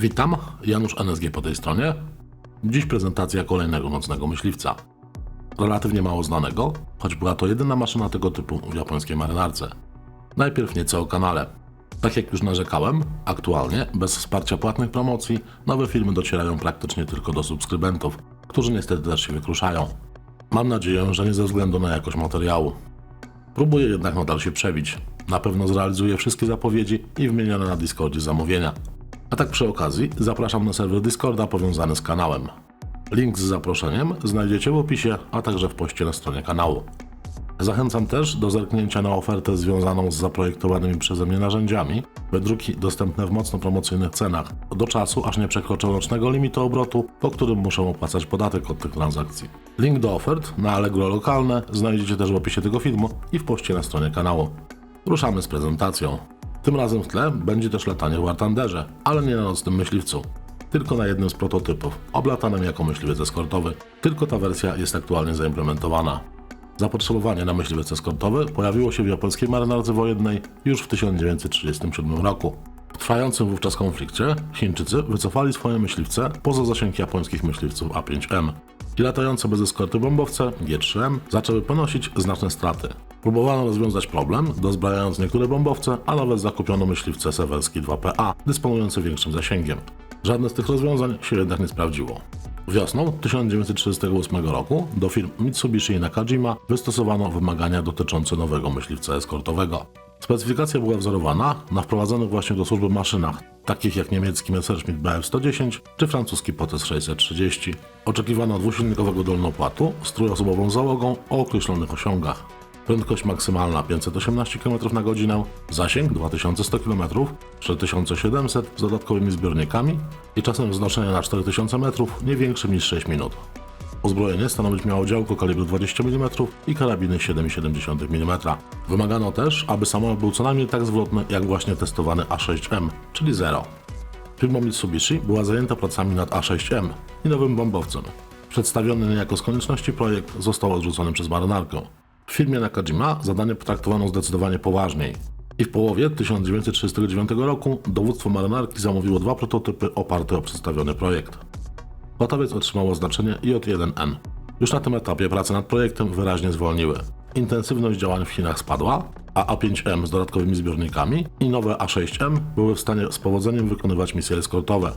Witam, Janusz NSG po tej stronie. Dziś prezentacja kolejnego nocnego myśliwca. Relatywnie mało znanego, choć była to jedyna maszyna tego typu w japońskiej marynarce. Najpierw nieco o kanale. Tak jak już narzekałem, aktualnie, bez wsparcia płatnych promocji, nowe filmy docierają praktycznie tylko do subskrybentów, którzy niestety też się wykruszają. Mam nadzieję, że nie ze względu na jakość materiału. Próbuję jednak nadal się przebić. Na pewno zrealizuję wszystkie zapowiedzi i wymienione na Discordzie zamówienia. A tak przy okazji zapraszam na serwer Discorda powiązany z kanałem. Link z zaproszeniem znajdziecie w opisie, a także w poście na stronie kanału. Zachęcam też do zerknięcia na ofertę związaną z zaprojektowanymi przeze mnie narzędziami, wydruki dostępne w mocno promocyjnych cenach, do czasu aż nie przekroczą rocznego limitu obrotu, po którym muszę opłacać podatek od tych transakcji. Link do ofert na Allegro lokalne znajdziecie też w opisie tego filmu i w poście na stronie kanału. Ruszamy z prezentacją. Tym razem w tle będzie też latanie w Wartanderze, ale nie na nocnym myśliwcu. Tylko na jednym z prototypów, oblatanym jako myśliwiec eskortowy. Tylko ta wersja jest aktualnie zaimplementowana. Zapotrzebowanie na myśliwiec eskortowy pojawiło się w japońskiej marynarce wojennej już w 1937 roku. Trwającym wówczas konflikcie Chińczycy wycofali swoje myśliwce poza zasięg japońskich myśliwców A5M i latające bez eskorty bombowce G3M zaczęły ponosić znaczne straty. Próbowano rozwiązać problem, dozbrajając niektóre bombowce, a nawet zakupiono myśliwce Sewerski 2PA, dysponujące większym zasięgiem. Żadne z tych rozwiązań się jednak nie sprawdziło. Wiosną 1938 roku do firm Mitsubishi i Nakajima wystosowano wymagania dotyczące nowego myśliwca eskortowego. Specyfikacja była wzorowana na wprowadzonych właśnie do służby maszynach, takich jak niemiecki Messerschmitt Bf-110 czy francuski Potes 630. Oczekiwano dwusilnikowego dolnopłatu z trójosobową załogą o określonych osiągach. Prędkość maksymalna 518 km na godzinę, zasięg 2100 km, 4700 z dodatkowymi zbiornikami i czasem wznoszenia na 4000 metrów nie większym niż 6 minut. Uzbrojenie stanowić miało działko kalibru 20 mm i karabiny 7,7 mm. Wymagano też, aby samolot był co najmniej tak zwrotny jak właśnie testowany A6M, czyli zero. Firma Mitsubishi była zajęta pracami nad A6M i nowym bombowcem. Przedstawiony niejako z konieczności projekt został odrzucony przez marynarkę. W firmie Nakajima zadanie potraktowano zdecydowanie poważniej. I w połowie 1939 roku dowództwo marynarki zamówiło dwa prototypy oparte o przedstawiony projekt. Gotowiec otrzymał oznaczenie J1N. Już na tym etapie prace nad projektem wyraźnie zwolniły. Intensywność działań w Chinach spadła, a A5M z dodatkowymi zbiornikami i nowe A6M były w stanie z powodzeniem wykonywać misje eskortowe.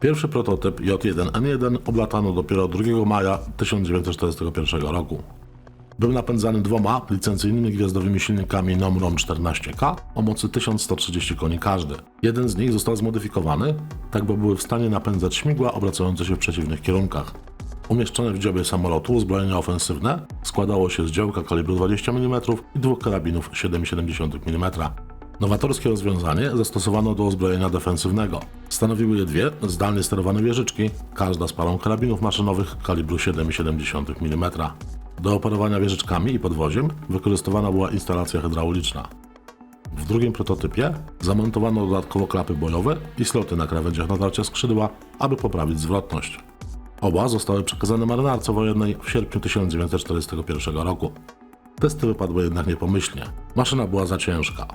Pierwszy prototyp J1N1 oblatano dopiero 2 maja 1941 roku. Był napędzany dwoma licencyjnymi gwiazdowymi silnikami Nomron 14K o mocy 1130 koni każdy. Jeden z nich został zmodyfikowany, tak by były w stanie napędzać śmigła obracające się w przeciwnych kierunkach. Umieszczone w dziobie samolotu uzbrojenie ofensywne składało się z działka kalibru 20 mm i dwóch karabinów 7,7 mm. Nowatorskie rozwiązanie zastosowano do uzbrojenia defensywnego. Stanowiły je dwie zdalnie sterowane wieżyczki, każda z parą karabinów maszynowych kalibru 7,7 mm. Do operowania wieżyczkami i podwoziem wykorzystywana była instalacja hydrauliczna. W drugim prototypie zamontowano dodatkowo klapy bojowe i sloty na krawędziach natarcia skrzydła, aby poprawić zwrotność. Oba zostały przekazane marynarce wojennej w sierpniu 1941 roku. Testy wypadły jednak niepomyślnie. Maszyna była za ciężka.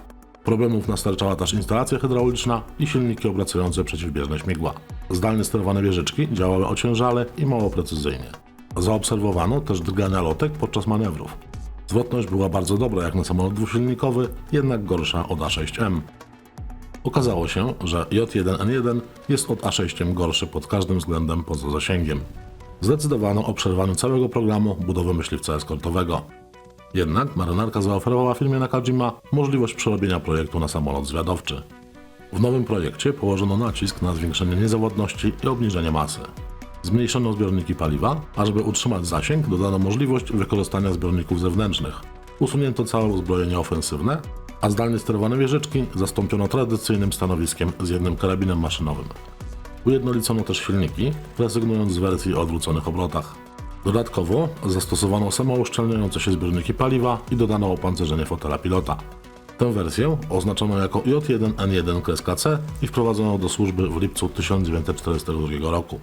Problemów nastarczała też instalacja hydrauliczna i silniki obracające przeciwbieżne śmigła. Zdalnie sterowane wieżyczki działały ociężale i mało precyzyjnie. Zaobserwowano też drgania lotek podczas manewrów. Zwrotność była bardzo dobra jak na samolot dwusilnikowy, jednak gorsza od A6M. Okazało się, że J1N1 jest od A6M gorszy pod każdym względem poza zasięgiem. Zdecydowano o przerwaniu całego programu budowy myśliwca eskortowego. Jednak marynarka zaoferowała firmie Nakajima możliwość przerobienia projektu na samolot zwiadowczy. W nowym projekcie położono nacisk na zwiększenie niezawodności i obniżenie masy. Zmniejszono zbiorniki paliwa, a żeby utrzymać zasięg, dodano możliwość wykorzystania zbiorników zewnętrznych. Usunięto całe uzbrojenie ofensywne, a zdalnie sterowane wieżyczki zastąpiono tradycyjnym stanowiskiem z jednym karabinem maszynowym. Ujednolicono też silniki, rezygnując z wersji o odwróconych obrotach. Dodatkowo zastosowano samouszczelniające się zbiorniki paliwa i dodano opancerzenie fotela pilota. Tę wersję oznaczono jako J1N1-C i wprowadzono do służby w lipcu 1942 roku.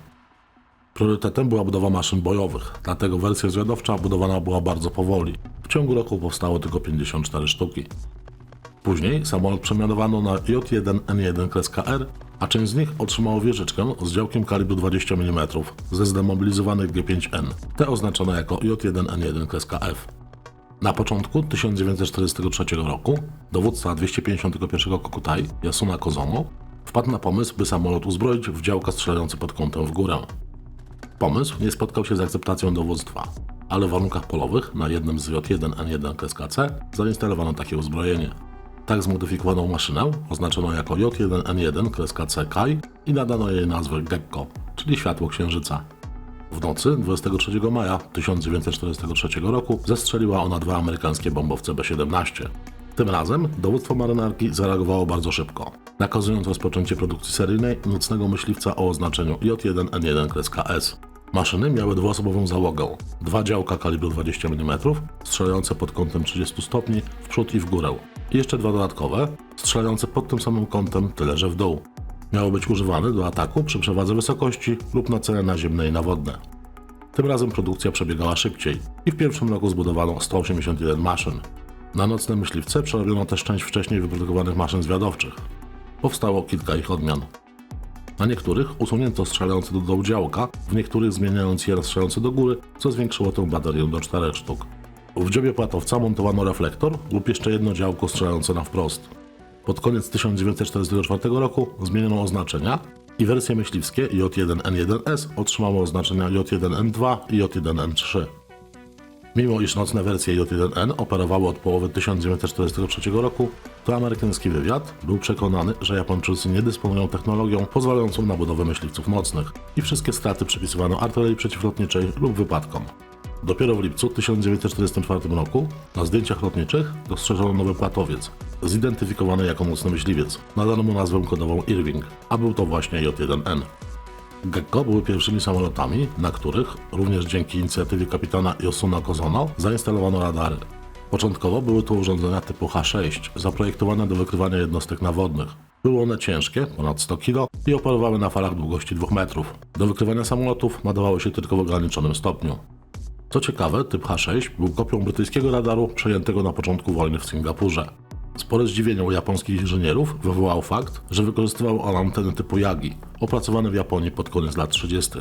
Priorytetem była budowa maszyn bojowych, dlatego wersja zwiadowcza budowana była bardzo powoli. W ciągu roku powstało tylko 54 sztuki. Później samolot przemianowano na J1N1-KR a część z nich otrzymało wieżyczkę z działkiem kalibru 20 mm ze zdemobilizowanych G5N, te oznaczone jako J1N1-F. Na początku 1943 roku dowódca 251 Kokutai Yasuna Kozomo wpadł na pomysł, by samolot uzbroić w działka strzelające pod kątem w górę. Pomysł nie spotkał się z akceptacją dowództwa, ale w warunkach polowych na jednym z J1N1-KC zainstalowano takie uzbrojenie. Tak zmodyfikowano maszynę, oznaczoną jako J1N1-KC Kai i nadano jej nazwę Gekko, czyli światło księżyca. W nocy 23 maja 1943 roku zestrzeliła ona dwa amerykańskie bombowce B-17. Tym razem dowództwo marynarki zareagowało bardzo szybko, nakazując rozpoczęcie produkcji seryjnej nocnego myśliwca o oznaczeniu J1N1-KS. Maszyny miały dwuosobową załogę, dwa działka kalibru 20 mm, strzelające pod kątem 30 stopni w przód i w górę, i jeszcze dwa dodatkowe, strzelające pod tym samym kątem, tyle że w dół. Miały być używane do ataku przy przewadze wysokości lub na cele naziemne i nawodne. Tym razem produkcja przebiegała szybciej i w pierwszym roku zbudowano 181 maszyn. Na nocne myśliwce przerobiono też część wcześniej wyprodukowanych maszyn zwiadowczych. Powstało kilka ich odmian. Na niektórych usunięto strzelające do dołu działka, w niektórych zmieniając je na strzelające do góry, co zwiększyło tę baterię do 4 sztuk. W dziobie płatowca montowano reflektor lub jeszcze jedno działko strzelające na wprost. Pod koniec 1944 roku zmieniono oznaczenia i wersje myśliwskie J1N1S otrzymały oznaczenia J1N2 i J1N3. Mimo iż nocne wersje J1N operowały od połowy 1943 roku, to amerykański wywiad był przekonany, że Japończycy nie dysponują technologią pozwalającą na budowę myśliwców nocnych i wszystkie straty przypisywano artylerii przeciwlotniczej lub wypadkom. Dopiero w lipcu 1944 roku na zdjęciach lotniczych dostrzeżono nowy płatowiec, zidentyfikowany jako nocny myśliwiec. Nadano mu nazwę kodową Irving, a był to właśnie J1N. Gekko były pierwszymi samolotami, na których, również dzięki inicjatywie kapitana Yosuna Kozono, zainstalowano radary. Początkowo były to urządzenia typu H6, zaprojektowane do wykrywania jednostek nawodnych. Były one ciężkie, ponad 100 kg i operowały na falach długości 2 metrów. Do wykrywania samolotów nadawały się tylko w ograniczonym stopniu. Co ciekawe, typ H6 był kopią brytyjskiego radaru przejętego na początku wojny w Singapurze. Spore zdziwienie u japońskich inżynierów wywołał fakt, że wykorzystywał on anteny typu Yagi, opracowane w Japonii pod koniec lat 30.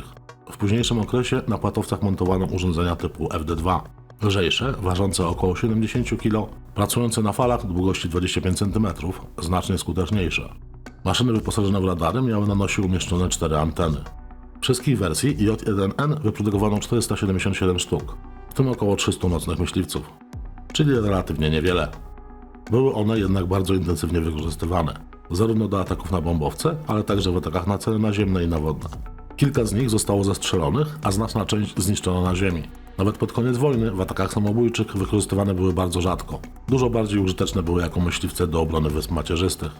W późniejszym okresie na płatowcach montowano urządzenia typu FD2, lżejsze, ważące około 70 kg, pracujące na falach długości 25 cm, znacznie skuteczniejsze. Maszyny wyposażone w radary miały na nosie umieszczone cztery anteny. Wszystkich wersji J1N wyprodukowano 477 sztuk, w tym około 300 nocnych myśliwców, czyli relatywnie niewiele. Były one jednak bardzo intensywnie wykorzystywane, zarówno do ataków na bombowce, ale także w atakach na cele naziemne i nawodne. Kilka z nich zostało zastrzelonych, a znaczna część zniszczona na ziemi. Nawet pod koniec wojny w atakach samobójczych wykorzystywane były bardzo rzadko. Dużo bardziej użyteczne były jako myśliwce do obrony wysp macierzystych.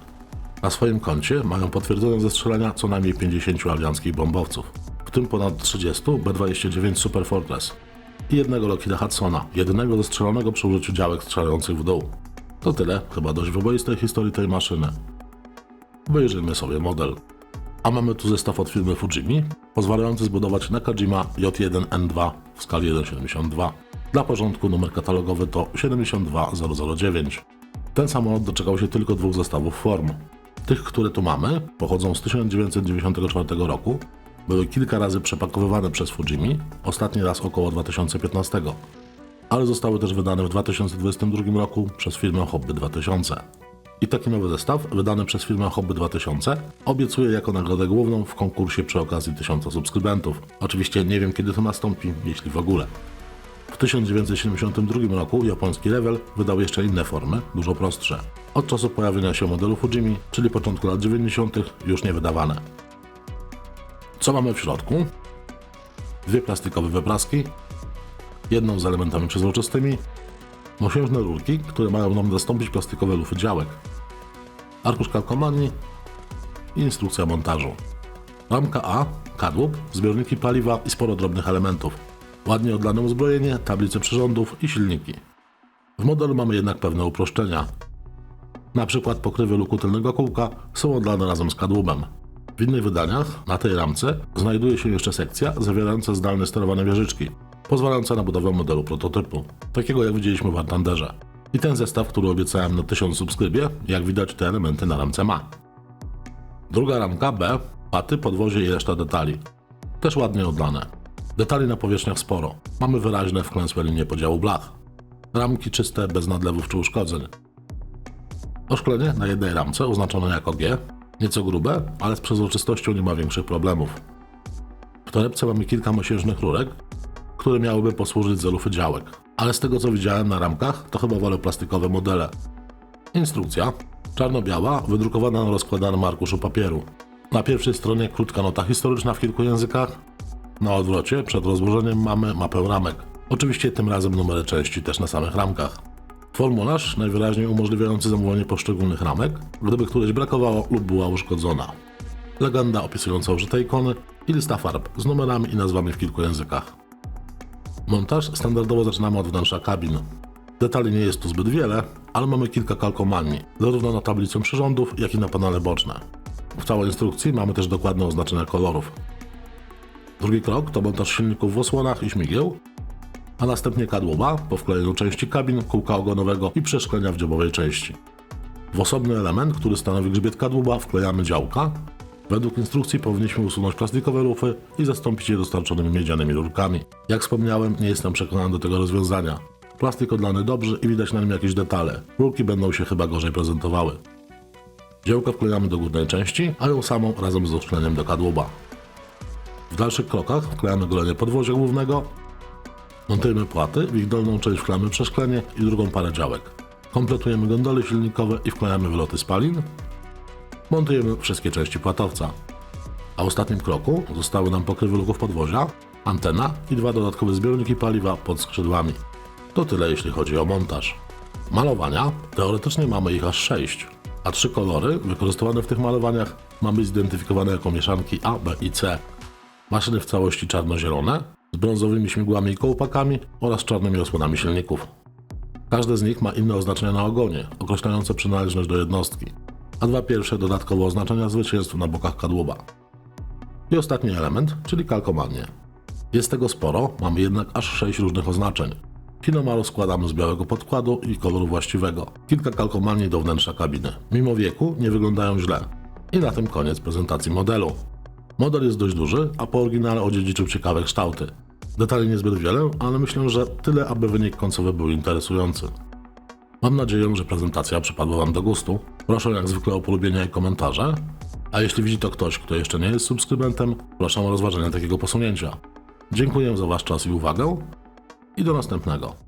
Na swoim koncie mają potwierdzone zestrzelenia co najmniej 50 alianckich bombowców, w tym ponad 30 B-29 Super Fortress i jednego Lockheeda Hudsona, jedynego zestrzelonego przy użyciu działek strzelających w dół. To tyle, chyba dość wyboistej historii tej maszyny. Wyjrzyjmy sobie model. A mamy tu zestaw od firmy Fujimi, pozwalający zbudować Nakajima J1N2 w skali 1,72. Dla porządku numer katalogowy to 72009. Ten samolot doczekał się tylko dwóch zestawów form. Tych, które tu mamy, pochodzą z 1994 roku, były kilka razy przepakowywane przez Fujimi, ostatni raz około 2015, ale zostały też wydane w 2022 roku przez firmę Hobby 2000. I taki nowy zestaw, wydany przez firmę Hobby 2000, obiecuje jako nagrodę główną w konkursie przy okazji 1000 subskrybentów. Oczywiście nie wiem kiedy to nastąpi, jeśli w ogóle. W 1972 roku japoński Level wydał jeszcze inne formy, dużo prostsze. Od czasu pojawienia się modelu Fujimi, czyli początku lat 90., już nie wydawane. Co mamy w środku? Dwie plastikowe wypraski, jedną z elementami przezroczystymi, mosiężne rurki, które mają nam zastąpić plastikowe lufy działek, arkusz kalkomanii i instrukcja montażu. Ramka A, kadłub, zbiorniki paliwa i sporo drobnych elementów. Ładnie odlane uzbrojenie, tablice przyrządów i silniki. W modelu mamy jednak pewne uproszczenia. Na przykład pokrywy luku tylnego kółka są odlane razem z kadłubem. W innych wydaniach, na tej ramce, znajduje się jeszcze sekcja zawierająca zdalne sterowane wieżyczki, pozwalająca na budowę modelu prototypu, takiego jak widzieliśmy w Artanderze. I ten zestaw, który obiecałem na 1000 subskrybie, jak widać te elementy na ramce ma. Druga ramka B, paty, podwozie i reszta detali. Też ładnie odlane. Detali na powierzchniach sporo. Mamy wyraźne wklęsłe linie podziału blach. Ramki czyste, bez nadlewów czy uszkodzeń. Oszklenie na jednej ramce oznaczone jako G, nieco grube, ale z przezroczystością nie ma większych problemów. W torebce mamy kilka mosiężnych rurek, które miałyby posłużyć za lufy działek. Ale z tego co widziałem na ramkach, to chyba wolę plastikowe modele. Instrukcja. Czarno-biała, wydrukowana na rozkładanym arkuszu papieru. Na pierwszej stronie krótka nota historyczna w kilku językach. Na odwrocie, przed rozłożeniem mamy mapę ramek. Oczywiście tym razem numery części też na samych ramkach. Formularz najwyraźniej umożliwiający zamówienie poszczególnych ramek, gdyby któreś brakowało lub była uszkodzona. Legenda opisująca użyte ikony i lista farb z numerami i nazwami w kilku językach. Montaż standardowo zaczynamy od wnętrza kabin. Detali nie jest tu zbyt wiele, ale mamy kilka kalkomanii, zarówno na tablicę przyrządów, jak i na panele boczne. W całej instrukcji mamy też dokładne oznaczenia kolorów. Drugi krok to montaż silników w osłonach i śmigieł, a następnie kadłuba po wklejeniu części kabin, kółka ogonowego i przeszklenia w dziobowej części. W osobny element, który stanowi grzbiet kadłuba, wklejamy działka. Według instrukcji powinniśmy usunąć plastikowe lufy i zastąpić je dostarczonymi miedzianymi rurkami. Jak wspomniałem, nie jestem przekonany do tego rozwiązania. Plastik odlany dobrze i widać na nim jakieś detale. Rurki będą się chyba gorzej prezentowały. Działka wklejamy do górnej części, a ją samą razem z uszkleniem do kadłuba. W dalszych krokach wklejamy golenie podwozia głównego, montujemy płaty, w ich dolną część wklejamy przeszklenie i drugą parę działek. Kompletujemy gondole silnikowe i wklejamy wyloty spalin. Montujemy wszystkie części płatowca. A ostatnim kroku zostały nam pokrywy luków podwozia, antena i dwa dodatkowe zbiorniki paliwa pod skrzydłami. To tyle jeśli chodzi o montaż. Malowania teoretycznie mamy ich aż 6, a trzy kolory wykorzystywane w tych malowaniach ma być zidentyfikowane jako mieszanki A, B i C. Maszyny w całości czarno-zielone, z brązowymi śmigłami i kołpakami oraz czarnymi osłonami silników. Każde z nich ma inne oznaczenia na ogonie, określające przynależność do jednostki, a dwa pierwsze dodatkowe oznaczenia zwycięstw na bokach kadłuba. I ostatni element, czyli kalkomanie. Jest tego sporo, mamy jednak aż 6 różnych oznaczeń. Hinomaru składamy z białego podkładu i koloru właściwego. Kilka kalkomanii do wnętrza kabiny. Mimo wieku nie wyglądają źle. I na tym koniec prezentacji modelu. Model jest dość duży, a po oryginale odziedziczył ciekawe kształty. Detali niezbyt wiele, ale myślę, że tyle, aby wynik końcowy był interesujący. Mam nadzieję, że prezentacja przypadła Wam do gustu. Proszę jak zwykle o polubienia i komentarze. A jeśli widzi to ktoś, kto jeszcze nie jest subskrybentem, proszę o rozważenie takiego posunięcia. Dziękuję za Wasz czas i uwagę i do następnego.